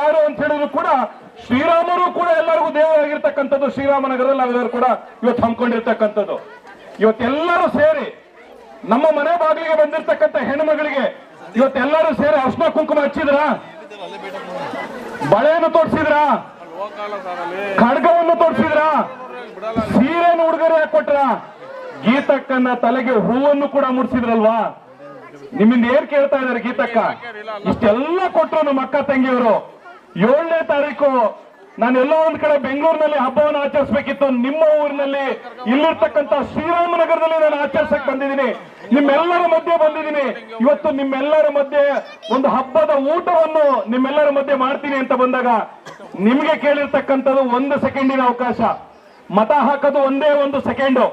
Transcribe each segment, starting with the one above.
ಯಾರು ಅಂತ ಹೇಳಿದ್ರು ಕೂಡ ಶ್ರೀರಾಮರು ಕೂಡ ಎಲ್ಲರಿಗೂ ದೇವರಾಗಿರ್ತಕ್ಕಂಥದ್ದು ಶ್ರೀರಾಮನಗರದಲ್ಲಿ ನಾವೆಲ್ಲರೂ ಕೂಡ ಇವತ್ತು ಹಮ್ಮಿಕೊಂಡಿರ್ತಕ್ಕಂಥದ್ದು. ಇವತ್ತೆಲ್ಲರೂ ಸೇರಿ ನಮ್ಮ ಮನೆ ಬಾಗಿಲಿಗೆ ಬಂದಿರ್ತಕ್ಕಂಥ ಹೆಣ್ಮಗಳಿಗೆ ಇವತ್ತೆಲ್ಲರೂ ಸೇರಿ ಅರ್ಶನ ಕುಂಕುಮ ಹಚ್ಚಿದ್ರ? ಬಳೆಯನ್ನು ತೋರಿಸಿದ್ರ ಖಡ್ಗವನ್ನು ತೋರಿಸಿದ್ರ ಸೀರೆಯನ್ನು ಉಡುಗೊರೆ ಹಾಕೊಟ್ರ? ಗೀತಕ್ಕನ್ನ ತಲೆಗೆ ಹೂವನ್ನು ಕೂಡ ಮುಡಿಸಿದ್ರಲ್ವಾ? ನಿಮ್ಮಿಂದ ಏನ್ ಕೇಳ್ತಾ ಇದಾರೆ ಗೀತಕ್ಕ? ಇಷ್ಟೆಲ್ಲ ಕೊಟ್ರು ನಮ್ಮ ಅಕ್ಕ ತಂಗಿಯವರು. ಏಳನೇ ತಾರೀಕು ನಾನು ಎಲ್ಲೋ ಒಂದ್ ಕಡೆ ಬೆಂಗಳೂರಿನಲ್ಲಿ ಹಬ್ಬವನ್ನು ಆಚರಿಸಬೇಕಿತ್ತು. ನಿಮ್ಮ ಊರಿನಲ್ಲಿ ಇಲ್ಲಿರ್ತಕ್ಕಂಥ ಶ್ರೀರಾಮನಗರದಲ್ಲಿ ನಾನು ಆಚರಿಸಕ್ ಬಂದಿದ್ದೀನಿ. ನಿಮ್ಮೆಲ್ಲರ ಮಧ್ಯೆ ಬಂದಿದ್ದೀನಿ. ಇವತ್ತು ನಿಮ್ಮೆಲ್ಲರ ಮಧ್ಯೆ ಒಂದು ಹಬ್ಬದ ಊಟವನ್ನು ನಿಮ್ಮೆಲ್ಲರ ಮಧ್ಯೆ ಮಾಡ್ತೀನಿ ಅಂತ ಬಂದಾಗ ನಿಮ್ಗೆ ಕೇಳಿರ್ತಕ್ಕಂಥದ್ದು ಒಂದು ಸೆಕೆಂಡಿನ ಅವಕಾಶ. ಮತ ಹಾಕೋದು ಒಂದೇ ಒಂದು ಸೆಕೆಂಡು.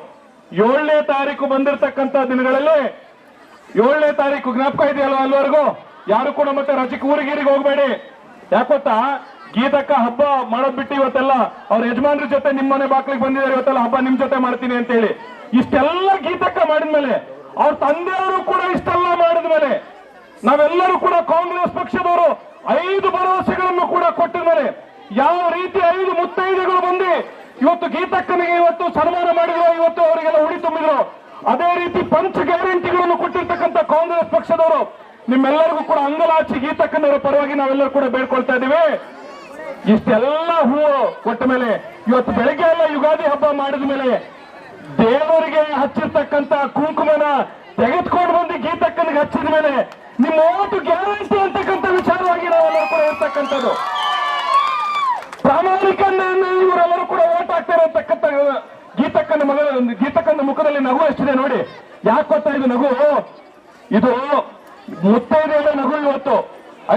ಏಳನೇ ತಾರೀಕು ಬಂದಿರತಕ್ಕಂತ ದಿನಗಳಲ್ಲಿ ಏಳನೇ ತಾರೀಕು ಜ್ಞಾಪಕ ಇದೆಯಲ್ವಾ ಅಲ್ಲಿವರೆಗೂ? ಯಾರು ಕೂಡ ಮತ್ತೆ ರಜಕ್ಕೆ ಊರಿಗೀರಿಗೆ ಹೋಗ್ಬೇಡಿ. ಯಾಕೊತ್ತಾ ಗೀತಕ್ಕ ಹಬ್ಬ ಮಾಡೋದ್ ಬಿಟ್ಟು ಇವತ್ತೆಲ್ಲ ಅವ್ರ ಯಜಮಾನ್ರ ಜೊತೆ ನಿಮ್ಮನೆ ಬಾಕ್ಲಿಗೆ ಬಂದಿದ್ದಾರೆ ಇವತ್ತೆಲ್ಲ ಹಬ್ಬ ನಿಮ್ ಜೊತೆ ಮಾಡ್ತೀನಿ ಅಂತ ಹೇಳಿ ಇಷ್ಟೆಲ್ಲ ಗೀತಕ್ಕ ಮಾಡಿದ್ಮೇಲೆ, ಅವ್ರ ತಂದೆಯವರು ಕೂಡ ಇಷ್ಟೆಲ್ಲ ಮಾಡಿದ್ಮೇಲೆ, ನಾವೆಲ್ಲರೂ ಕೂಡ ಕಾಂಗ್ರೆಸ್ ಪಕ್ಷದವರು ಐದು ಭರವಸೆಗಳನ್ನು ಕೂಡ ಕೊಟ್ಟಿದ್ಮೇಲೆ, ಯಾವ ರೀತಿ ಐದು ಮುತ್ತೈದೆಗಳು ಬಂದು ಇವತ್ತು ಗೀತಕ್ಕನಿಗೆ ಇವತ್ತು ಸನ್ಮಾನ ಮಾಡಿದ್ರು, ಇವತ್ತು ಅವರಿಗೆಲ್ಲ ಉಡಿ ತುಂಬಿದ್ರು, ಅದೇ ರೀತಿ ಪಂಚ ಗ್ಯಾರಂಟಿಗಳನ್ನು ಕೊಟ್ಟಿರ್ತಕ್ಕಂಥ ಕಾಂಗ್ರೆಸ್ ಪಕ್ಷದವರು ನಿಮ್ಮೆಲ್ಲರಿಗೂ ಕೂಡ ಅಂಗಲಾಚಿ ಗೀತಕ್ಕನವರ ಪರವಾಗಿ ನಾವೆಲ್ಲರೂ ಕೂಡ ಬೇಡ್ಕೊಳ್ತಾ ಇದ್ದೀವಿ. ಇಷ್ಟೆಲ್ಲ ಹೂವು ಕೊಟ್ಟ ಮೇಲೆ, ಇವತ್ತು ಬೆಳಗ್ಗೆ ಎಲ್ಲ ಯುಗಾದಿ ಹಬ್ಬ ಮಾಡಿದ ಮೇಲೆ ದೇವರಿಗೆ ಹಚ್ಚಿರ್ತಕ್ಕಂತ ಕುಂಕುಮನ ತೆಗೆದುಕೊಂಡು ಬಂದು ಗೀತಕ್ಕನಿಗೆ ಹಚ್ಚಿದ ಮೇಲೆ ನಿಮ್ಮ ಓಟು ಗ್ಯಾರಂಟಿ ಅಂತಕ್ಕಂಥ ವಿಚಾರವಾಗಿ ನಾವೆಲ್ಲರೂ ಕೂಡ ಇರ್ತಕ್ಕಂಥದ್ದು ಪ್ರಾಮಾಣಿಕ ಇವರೆಲ್ಲರೂ ಕೂಡ ಓಟ್ ಹಾಕ್ತಾರೆ ಅಂತಕ್ಕಂಥ ಗೀತಕ್ಕನ ಮಗ ಗೀತಕ್ಕನ ಮುಖದಲ್ಲಿ ನಗು ಎಷ್ಟಿದೆ ನೋಡಿ. ಯಾಕೆ ಗೊತ್ತಾ ಇದು ನಗು? ಇದು ಮುತ್ತೈದೆಯರ ನಗು ಇವತ್ತು.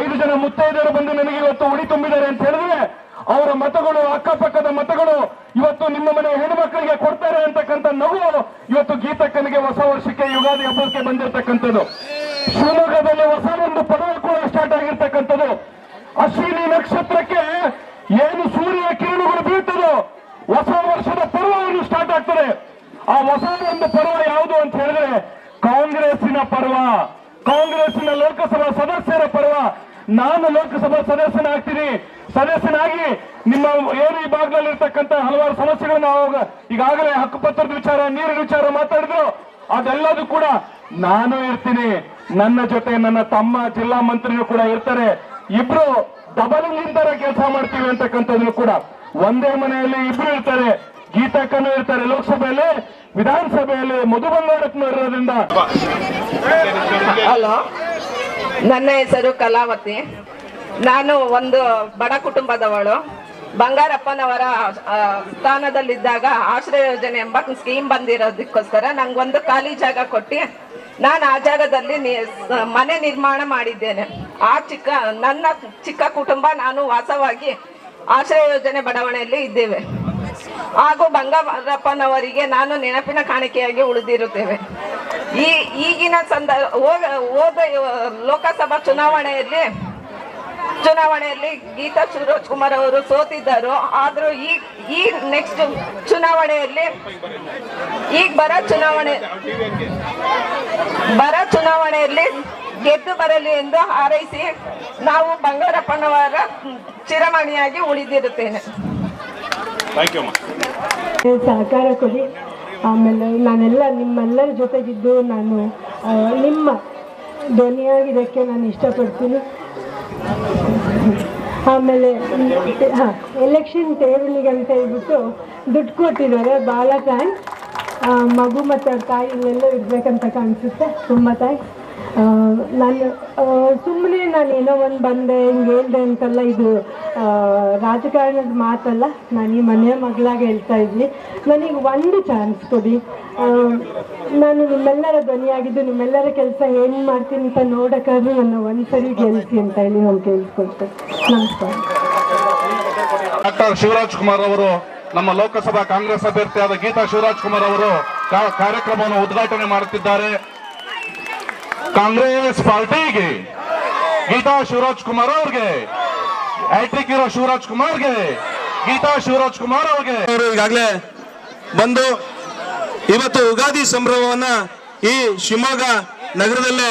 ಐದು ಜನ ಮುತ್ತೈದೆಯರು ಬಂದು ನನಗೆ ಇವತ್ತು ಉಡಿ ತುಂಬಿದ್ದಾರೆ ಅಂತ ಹೇಳಿದ್ರೆ ಅವರ ಮತಗಳು, ಅಕ್ಕಪಕ್ಕದ ಮತಗಳು ಇವತ್ತು ನಿಮ್ಮ ಮನೆ ಹೆಣ್ಮಕ್ಳಿಗೆ ಕೊಡ್ತಾರೆ ಅಂತಕ್ಕಂಥ ನಗು. ಇವತ್ತು ಗೀತಕ್ಕನಿಗೆ ಹೊಸ ವರ್ಷಕ್ಕೆ ಯುಗಾದಿ ಹಬ್ಬಕ್ಕೆ ಬಂದಿರತಕ್ಕಂಥದ್ದು ಶಿವಮೊಗ್ಗದಲ್ಲಿ ಹೊಸ ಒಂದು ಪದವಿ ಕೂಡ ಸ್ಟಾರ್ಟ್ ಆಗಿರ್ತಕ್ಕಂಥದ್ದು ಅಶ್ವಿನಿ ನಕ್ಷತ್ರಕ್ಕೆ ಏನು ಸೂರ್ಯ ಕಿರಣಗಳು ಬೀಳ್ತದೋ ಹೊಸ ವರ್ಷದ ಪರ್ವವನ್ನು ಸ್ಟಾರ್ಟ್ ಆಗ್ತದೆ ಆ ಹೊಸ ಒಂದು ಪರ್ವ ಯಾವುದು ಅಂತ ಹೇಳಿದ್ರೆ ಕಾಂಗ್ರೆಸ್ಸಿನ ಪರ್ವ ಕಾಂಗ್ರೆಸ್ಸಿನ ಲೋಕಸಭಾ ಸದಸ್ಯರ ಪರ್ವ ನಾನು ಲೋಕಸಭಾ ಸದಸ್ಯನಾಗ್ತೀನಿ. ಸದಸ್ಯನಾಗಿ ನಿಮ್ಮ ಏನು ಈ ಭಾಗದಲ್ಲಿ ಇರ್ತಕ್ಕಂಥ ಹಲವಾರು ಸಮಸ್ಯೆಗಳನ್ನ ನಾವು ಈಗಾಗಲೇ ಹಕ್ಕುಪತ್ರದ ವಿಚಾರ, ನೀರಿನ ವಿಚಾರ ಮಾತಾಡಿದ್ರು. ಅದೆಲ್ಲದೂ ಕೂಡ ನಾನು ಇರ್ತೀನಿ. ನನ್ನ ಜೊತೆ ನನ್ನ ತಮ್ಮ ಜಿಲ್ಲಾ ಮಂತ್ರಿಗಳು ಕೂಡ ಇರ್ತಾರೆ. ಇಬ್ರು ಡಬಲ್ ತರ ಕೆಲಸ ಮಾಡ್ತೀವಿ ಅಂತಕ್ಕಂಥದ್ದು ಕೂಡ ಒಂದೇ ಮನೆಯಲ್ಲಿ ಇಬ್ರು ಇರ್ತಾರೆ. ಗೀತಕ್ಕನು ಇರ್ತಾರೆ ಲೋಕಸಭೆಯಲ್ಲಿ, ವಿಧಾನಸಭೆಯಲ್ಲಿ ಮಧು ಬಂಗಾರತ್ನ ಇರೋದ್ರಿಂದ. ಹಲೋ, ನನ್ನ ಹೆಸರು ಕಲಾವತಿ. ನಾನು ಒಂದು ಬಡ ಕುಟುಂಬದವಳು. ಬಂಗಾರಪ್ಪನವರ ಸ್ಥಾನದಲ್ಲಿದ್ದಾಗ ಆಶ್ರಯ ಯೋಜನೆ ಎಂಬ ಸ್ಕೀಮ್ ಬಂದಿರೋದಕ್ಕೋಸ್ಕರ ನಂಗೊಂದು ಖಾಲಿ ಜಾಗ ಕೊಟ್ಟು ನಾನು ಆ ಜಾಗದಲ್ಲಿ ಮನೆ ನಿರ್ಮಾಣ ಮಾಡಿದ್ದೇನೆ. ಆ ಚಿಕ್ಕ, ನನ್ನ ಚಿಕ್ಕ ಕುಟುಂಬ ನಾನು ವಾಸವಾಗಿ ಆಶ್ರಯ ಯೋಜನೆ ಬಡಾವಣೆಯಲ್ಲಿ ಇದ್ದೇವೆ. ಹಾಗೂ ಬಂಗಾರಪ್ಪನವರಿಗೆ ನಾನು ನೆನಪಿನ ಕಾಣಿಕೆಯಾಗಿ ಉಳಿದಿರುತ್ತೇವೆ. ಈ, ಈಗಿನ ಸಂದರ್ಭ ಹೋದ ಲೋಕಸಭಾ ಚುನಾವಣೆಯಲ್ಲಿ ಚುನಾವಣೆಯಲ್ಲಿ ಗೀತಾ ಶಿವರಾಜ್ ಕುಮಾರ್ ಅವರು ಸೋತಿದ್ದರು. ಆದ್ರೂ ಈ ಈ ನೆಕ್ಸ್ಟ್ ಚುನಾವಣೆಯಲ್ಲಿ ಈಗ ಬರ ಚುನಾವಣೆ ಬರ ಚುನಾವಣೆಯಲ್ಲಿ ಗೆದ್ದು ಬರಲಿ ಎಂದು ಹಾರೈಸಿ ನಾವು ಬಂಗಾರಪ್ಪನವರ ಚಿರಮಣಿಯಾಗಿ ಉಳಿದಿರುತ್ತೇನೆ. ಥ್ಯಾಂಕ್ ಯು ಸಹಕಾರ ಕೊಡಿ. ಆಮೇಲೆ ನಾನೆಲ್ಲ ನಿಮ್ಮೆಲ್ಲರ ಜೊತೆಗಿದ್ದು ನಾನು ನಿಮ್ಮ ಧ್ವನಿಯಾಗಿದ್ದಕ್ಕೆ ನಾನು ಇಷ್ಟಪಡ್ತೀನಿ. ಆಮೇಲೆ, ಹಾಂ ಎಲೆಕ್ಷನ್ ಅಂತ ಹೇಳ್ಬಿಟ್ಟು ದುಡ್ಡು ಕೊಟ್ಟಿದ್ದಾರೆ ಭಾಳ ಥ್ಯಾಂಕ್ಸ್ ಮಗು ಮತ್ತು ಅವ್ರ ತಾಯಿ ಇಲ್ಲೆಲ್ಲೋ ಇರಬೇಕಂತ ಕಾಣಿಸುತ್ತೆ. ತುಂಬ ಥ್ಯಾಂಕ್ಸ್ ನಾನು ಸುಮ್ಮನೆ ನಾನು ಏನೋ ಒಂದು ಬಂದೆ, ಹಿಂಗೆ ಹೇಳ್ದೆ ಅಂತೆಲ್ಲ, ಇದು ರಾಜಕಾರಣದ ಮಾತಲ್ಲ, ನಾನು ಈ ಮನೆಯ ಮಗಳಾಗಿ ಹೇಳ್ತಾ ಇದ್ದೀನಿ ನನಗೆ ಒಂದು ಚಾನ್ಸ್ ಕೊಡಿ. ನಾನು ನಿಮ್ಮೆಲ್ಲರ ಧ್ವನಿಯಾಗಿದ್ದು, ನಿಮ್ಮೆಲ್ಲರ ಕೆಲಸ ಏನು ಮಾಡ್ತೀನಿ ಅಂತ ನೋಡೋಕ್ಕಾದ್ರೂ ನನ್ನ ಒಂದ್ಸರಿ ಗೆಲ್ಸಿ ಅಂತ ಹೇಳಿ ನಾನು ಕೇಳಿಸ್ಕೊಳ್ತೇನೆ ನಮಸ್ಕಾರ. ಡಾಕ್ಟರ್ ಶಿವರಾಜ್ ಕುಮಾರ್ ಅವರು, ನಮ್ಮ ಲೋಕಸಭಾ ಕಾಂಗ್ರೆಸ್ ಅಭ್ಯರ್ಥಿಯಾದ ಗೀತಾ ಶಿವರಾಜ್ ಕುಮಾರ್ ಅವರು ಕಾರ್ಯಕ್ರಮವನ್ನು ಉದ್ಘಾಟನೆ ಮಾಡುತ್ತಿದ್ದಾರೆ. ಕಾಂಗ್ರೆಸ್ ಪಾರ್ಟಿಗೆ. ಗೀತಾ ಶಿವರಾಜ್ ಕುಮಾರ್ ಅವ್ರಿಗೆ. ಹ್ಯಾಟ್ರಿಕ್ ಇರೋ ಶಿವರಾಜ್ ಕುಮಾರ್ಗೆ. ಗೀತಾ ಶಿವರಾಜ್ ಕುಮಾರ್ ಅವ್ರಿಗೆ. ಅವರು ಈಗಾಗಲೇ ಬಂದು ಇವತ್ತು ಯುಗಾದಿ ಸಂಭ್ರಮವನ್ನ ಈ ಶಿವಮೊಗ್ಗ ನಗರದಲ್ಲೇ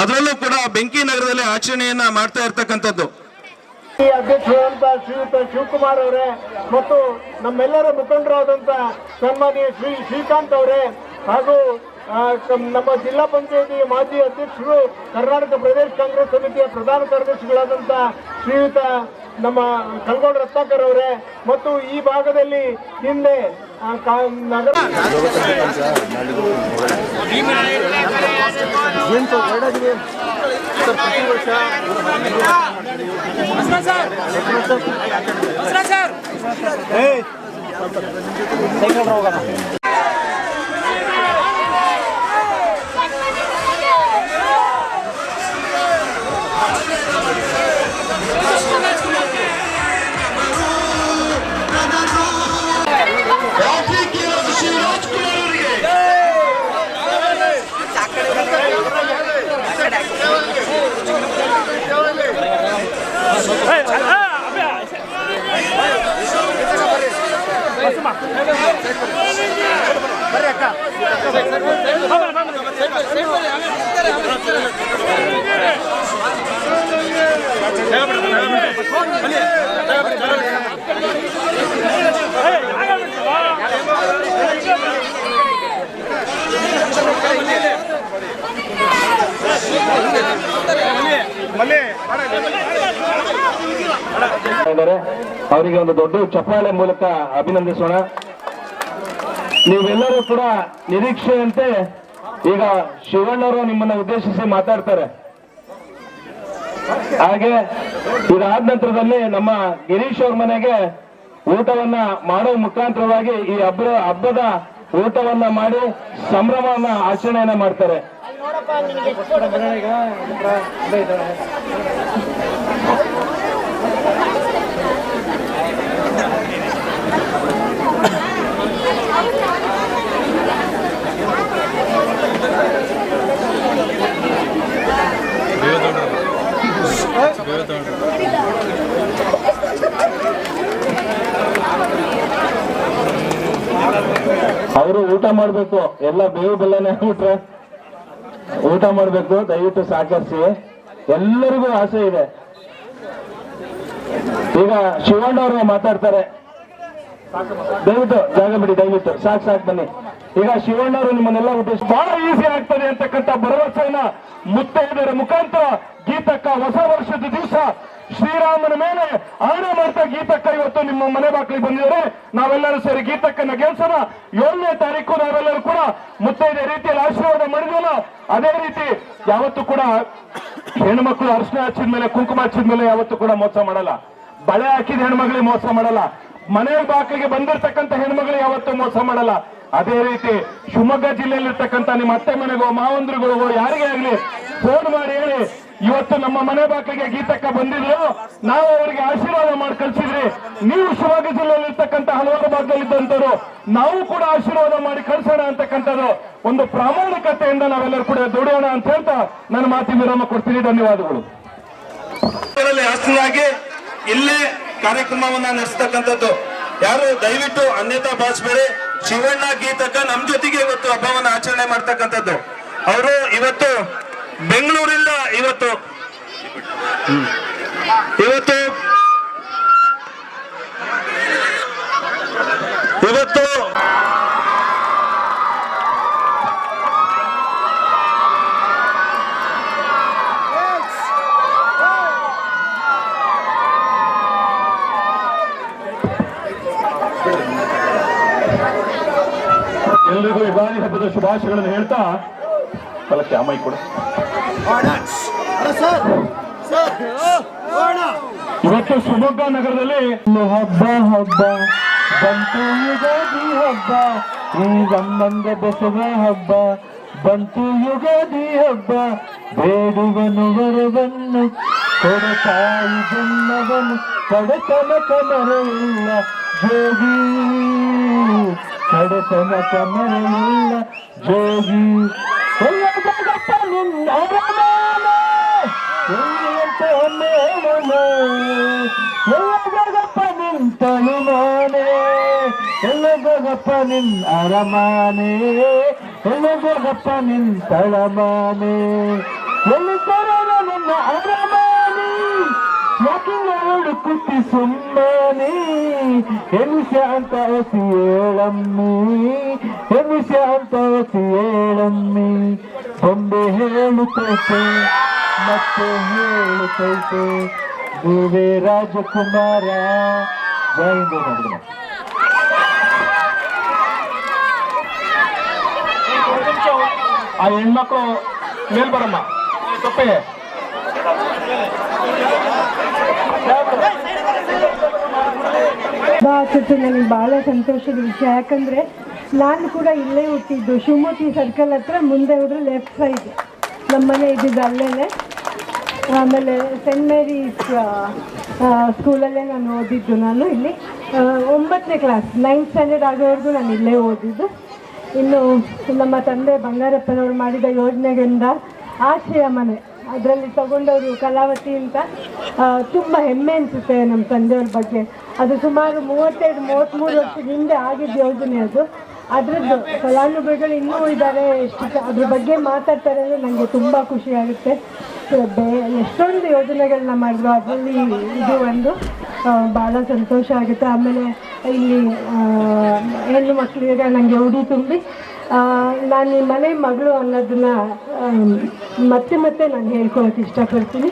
ಅದರಲ್ಲೂ ಕೂಡ ಬೆಂಕಿ ನಗರದಲ್ಲಿ ಆಚರಣೆಯನ್ನ ಮಾಡ್ತಾ ಇರ್ತಕ್ಕಂಥದ್ದು. ಅಧ್ಯಕ್ಷರಾದಂತಹ ಅಧ್ಯಕ್ಷರಾದಂತ ಶ್ರೀಯುತ ಶಿವಕುಮಾರ್ ಅವರೇ ಮತ್ತು ನಮ್ಮೆಲ್ಲರ ಮುಖಂಡರಾದಂತ ಸನ್ಮಾನ್ಯ ಶ್ರೀ ಶ್ರೀಕಾಂತ್ ಅವರೇ ಹಾಗೂ ನಮ್ಮ ಜಿಲ್ಲಾ ಪಂಚಾಯತಿ ಮಾಜಿ ಅಧ್ಯಕ್ಷರು ಕರ್ನಾಟಕ ಪ್ರದೇಶ ಕಾಂಗ್ರೆಸ್ ಸಮಿತಿಯ ಪ್ರಧಾನ ಕಾರ್ಯದರ್ಶಿಗಳಾದಂಥ ಶ್ರೀಯುತ ನಮ್ಮ ಕಲ್ಗೋಡ್ ರತ್ನಾಕರ್ ಅವರೇ ಮತ್ತು ಈ ಭಾಗದಲ್ಲಿ ಹಿಂದೆ ಆ, ಕಾ- ನಗರ ಅವರಿಗೆ ಒಂದು ದೊಡ್ಡ ಚಪ್ಪಾಳೆ ಮೂಲಕ ಅಭಿನಂದಿಸೋಣ. ನೀವೆಲ್ಲರೂ ಕೂಡ ನಿರೀಕ್ಷೆಯಂತೆ ಈಗ ಶಿವಣ್ಣವರು ನಿಮ್ಮನ್ನ ಉದ್ದೇಶಿಸಿ ಮಾತಾಡ್ತಾರೆ. ಹಾಗೆ ಇದಾದ ನಂತರದಲ್ಲಿ ನಮ್ಮ ಗಿರೀಶ್ ಅವ್ರ ಮನೆಗೆ ಊಟವನ್ನ ಮಾಡೋ ಮುಖಾಂತರವಾಗಿ ಈ ಹಬ್ಬ ಹಬ್ಬದ ಊಟವನ್ನ ಮಾಡಿ ಸಂಭ್ರಮವನ್ನ ಆಚರಣೆಯನ್ನ ಮಾಡ್ತಾರೆ. ಅವರು ಊಟ ಮಾಡ್ಬೇಕು. ಎಲ್ಲ ಬೇವು ಬೆಲ್ಲನೇ ಊಟ್ರೆ ಊಟ ಮಾಡಬೇಕು, ದಯವಿಟ್ಟು ಸಹಕರಿಸಿ. ಎಲ್ಲರಿಗೂ ಆಸೆ ಇದೆ. ಈಗ ಶಿವಣ್ಣ ಅವರು ಮಾತಾಡ್ತಾರೆ. ದಯವಿಟ್ಟು ಜಾಗ ಬಿಡಿ, ದಯವಿಟ್ಟು. ಸಾಕ್ ಸಾಕ್, ಬನ್ನಿ. ಈಗ ಶಿವಣ್ಣ ಅವರು ನಿಮ್ಮನ್ನೆಲ್ಲ ಉದ್ದೇಶ ಬಹಳ ಈಸಿ ಆಗ್ತದೆ ಅಂತಕ್ಕಂಥ ಭರವಸೆಯನ್ನ ಮುತ್ತೈದರ ಮುಖಾಂತರ ಗೀತಕ್ಕ ಹೊಸ ವರ್ಷದ ದಿವಸ ಶ್ರೀರಾಮನ ಮೇಲೆ ಆನೆ ಮಾಡ್ತಾ ಗೀತಕ್ಕ ಇವತ್ತು ನಿಮ್ಮ ಮನೆ ಬಾಗಿಲಿಗೆ ಬಂದಿದ್ದಾರೆ. ನಾವೆಲ್ಲರೂ ಸೇರಿ ಗೀತಕ್ಕನ್ನ ಗೆಲ್ಸೋಣ. ಏಳನೇ ತಾರೀಕು ನಾವೆಲ್ಲರೂ ಕೂಡ ಮುತ್ತೈದೆ ರೀತಿಯಲ್ಲಿ ಆಶೀರ್ವಾದ ಮಾಡಿದ್ವಲ್ಲ? ಅದೇ ರೀತಿ ಯಾವತ್ತು ಕೂಡ ಹೆಣ್ಮಕ್ಳು ಅರ್ಶನ ಹಚ್ಚಿದ ಮೇಲೆ, ಕುಂಕುಮ ಹಚ್ಚಿದ ಮೇಲೆ ಯಾವತ್ತೂ ಕೂಡ ಮೋಸ ಮಾಡಲ್ಲ. ಬಳೆ ಹಾಕಿದ ಹೆಣ್ಮಗಳಿಗೆ ಮೋಸ ಮಾಡಲ್ಲ. ಮನೆ ಬಾಕ್ಲಿಗೆ ಬಂದಿರತಕ್ಕಂತ ಹೆಣ್ಮಗಳು ಯಾವತ್ತೂ ಮೋಸ ಮಾಡಲ್ಲ. ಅದೇ ರೀತಿ ಶಿವಮೊಗ್ಗ ಜಿಲ್ಲೆಯಲ್ಲಿರ್ತಕ್ಕಂಥ ನಿಮ್ಮ ಅತ್ತೆ ಮನೆಗೋ ಮಾವಂದ್ರಿಗಳಿಗೋ ಯಾರಿಗೇ ಆಗಲಿ ಫೋನ್ ಮಾಡಿ ಹೇಳಿ. ಇವತ್ತು ನಮ್ಮ ಮನೆ ಬಾಕಿಗೆ ಗೀತಕ್ಕ ಬಂದಿದ್ರು ನಾವು ಅವರಿಗೆ ಆಶೀರ್ವಾದ ಮಾಡಿ ಕಳ್ಸಿದ್ರಿ ನೀವು ಶಿವಮೊಗ್ಗ ಜಿಲ್ಲೆಯಲ್ಲಿರ್ತಕ್ಕಂಥ ಹಲವಾರು ಭಾಗದಲ್ಲಿದ್ದಂಥವ್ರು, ನಾವು ಕೂಡ ಆಶೀರ್ವಾದ ಮಾಡಿ ಕಳ್ಸೋಣ ಅಂತಕ್ಕಂಥದ್ದು ಒಂದು ಪ್ರಾಮಾಣಿಕತೆಯಿಂದ ನಾವೆಲ್ಲರೂ ಕೂಡ ದುಡಿಯೋಣ ಅಂತ ಹೇಳ್ತಾ ನನ್ನ ಮಾತಿ ವಿರಾಮ ಕೊಡ್ತೀನಿ. ಧನ್ಯವಾದಗಳು. ಆಸ್ತಿಯಾಗಿ ಇಲ್ಲೇ ಕಾರ್ಯಕ್ರಮವನ್ನ ನಡೆಸ್ತಕ್ಕಂಥದ್ದು. ಯಾರು ದಯವಿಟ್ಟು ಅನ್ಯತಾ ಬಾಸ್ಬೇರೆ ಶಿವಣ್ಣ ಗೀತಕ್ಕ ನಮ್ ಜೊತೆಗೆ ಇವತ್ತು ಹಬ್ಬವನ್ನ ಆಚರಣೆ ಮಾಡ್ತಕ್ಕಂಥದ್ದು. ಅವರು ಇವತ್ತು ಇವತ್ತು ಇವತ್ತು ಎಲ್ರಿಗೂ ಯುಗಾದಿ ಹಬ್ಬದ ಶುಭಾಶಯಗಳನ್ನು ಹೇಳ್ತಾ ಫಲಕ್ಕೆ ಕ್ಯಾಮೈ ಕೂಡ. ಇವತ್ತು ಶಿವಮೊಗ್ಗ ನಗರದಲ್ಲಿ ಹಬ್ಬ ಹಬ್ಬ. ಬಂತು ಯುಗಾದಿ ಹಬ್ಬ. ಈ ಗಮ್ಮಂದ ಬಸವ ಹಬ್ಬ. ಬಂತು ಯುಗಾದಿ ಹಬ್ಬ. ಬೇಡುವನು ವರವನ್ನು ಕೊಡತಾಯಿ ಜನ್ಮವನ್ನು ಕಡತನ ಕಮರವಿಲ್ಲ ಜೋಗಿ. ಕಡತನ ಕಮರವಿಲ್ಲ ಜೋಗಿ. ಎಲ್ಲ ನಿನ್ನ ಎಲ್ಲ ಜಗಪ್ಪ ನಿನ್ ಅರಮಾನೆ ಎಲ್ಲ ಜಗಪ್ಪ ನಿಂತಳ ಮಾನೆ ಎಲ್ಲಿ ತರಲ ನನ್ನ ಅರಮಾನೆ ಯಾಕಿಂಗ್ ಹುಡುಕುತ್ತಿ ಸುಮ್ಮನೆ ಎಮಿಷ ಅಂತ ಹೊಸಿ ಹೇಳಮ್ಮಿ ಎಮಿಷ ಅಂತ ಹೊಸಿ ಹೇಳಮ್ಮಿ ಬೊಂಬೆ ಹೇಳುತ್ತೈತೆ ಮತ್ತೆ ಹೇಳುತ್ತೈತೆ ನೀವೇ ರಾಜಕುಮಾರ ಜೈಂದು ಮಾಡಿದ್ರು ಆ ಹೆಣ್ಮಕ್ಳು ಮೇಲ್ ಬರಮ್ಮ ತಪ್ಪೆ ನನಗೆ ಭಾಳ ಸಂತೋಷದ ವಿಷಯ. ಯಾಕಂದರೆ ನಾನು ಕೂಡ ಇಲ್ಲೇ ಹುಟ್ಟಿದ್ದು. ಶಿವಮೂರ್ತಿ ಸರ್ಕಲ್ ಹತ್ರ ಮುಂದೆ ಹೋದ್ರೆ ಲೆಫ್ಟ್ ಸೈಡ್ ನಮ್ಮನೆ ಇದ್ದಿದ್ದು ಅಲ್ಲೇ ಆಮೇಲೆ ಸೆಂಟ್ ಮೇರೀಸ್ ಸ್ಕೂಲಲ್ಲೇ ನಾನು ಓದಿದ್ದು. ನಾನು ಇಲ್ಲಿ ಒಂಬತ್ತನೇ ಕ್ಲಾಸ್ ನೈನ್ತ್ ಸ್ಟ್ಯಾಂಡರ್ಡ್ ಆಗೋವರೆಗೂ ನಾನು ಇಲ್ಲೇ ಓದಿದ್ದು. ಇನ್ನು ನಮ್ಮ ತಂದೆ ಬಂಗಾರಪ್ಪನವರು ಮಾಡಿದ ಯೋಜನೆಗಳಿಂದ ಆಶ್ರಯ ಮನೆ. ಅದರಲ್ಲಿ ತಗೊಂಡವರು ಕಲಾವತಿ ಅಂತ ತುಂಬ ಹೆಮ್ಮೆ ಅನಿಸುತ್ತೆ ನಮ್ಮ ತಂದೆಯವ್ರ ಬಗ್ಗೆ. ಅದು ಸುಮಾರು ಮೂವತ್ತೈದು ಮೂವತ್ತ್ಮೂರು ವರ್ಷದ ಹಿಂದೆ ಆಗಿದ್ದ ಯೋಜನೆ ಅದು. ಅದರದ್ದು ಫಲಾನುಭವಿಗಳು ಇನ್ನೂ ಇದ್ದಾರೆ ಎಷ್ಟು ಅದ್ರ ಬಗ್ಗೆ ಮಾತಾಡ್ತಾರೆ ಅಂದರೆ ನನಗೆ ತುಂಬ ಖುಷಿ ಆಗುತ್ತೆ. ಸೊ, ಬೇ ಎಷ್ಟೊಂದು ಯೋಜನೆಗಳನ್ನ ಮಾಡಿದ್ರು ಅದರಲ್ಲಿ ಇದು ಒಂದು ಬಹಳ ಸಂತೋಷ ಆಗುತ್ತೆ. ಆಮೇಲೆ ಇಲ್ಲಿ ಹೆಣ್ಣು ಮಕ್ಕಳಿಗೆ ನನಗೆ ಉಡಿ ತುಂಬಿ ನಾನು ಈ ಮನೆ ಮಗಳು ಅನ್ನೋದನ್ನ ಮತ್ತೆ ಮತ್ತೆ ನಾನು ಹೇಳ್ಕೊಳಕ್ಕೆ ಇಷ್ಟಪಡ್ತೀನಿ.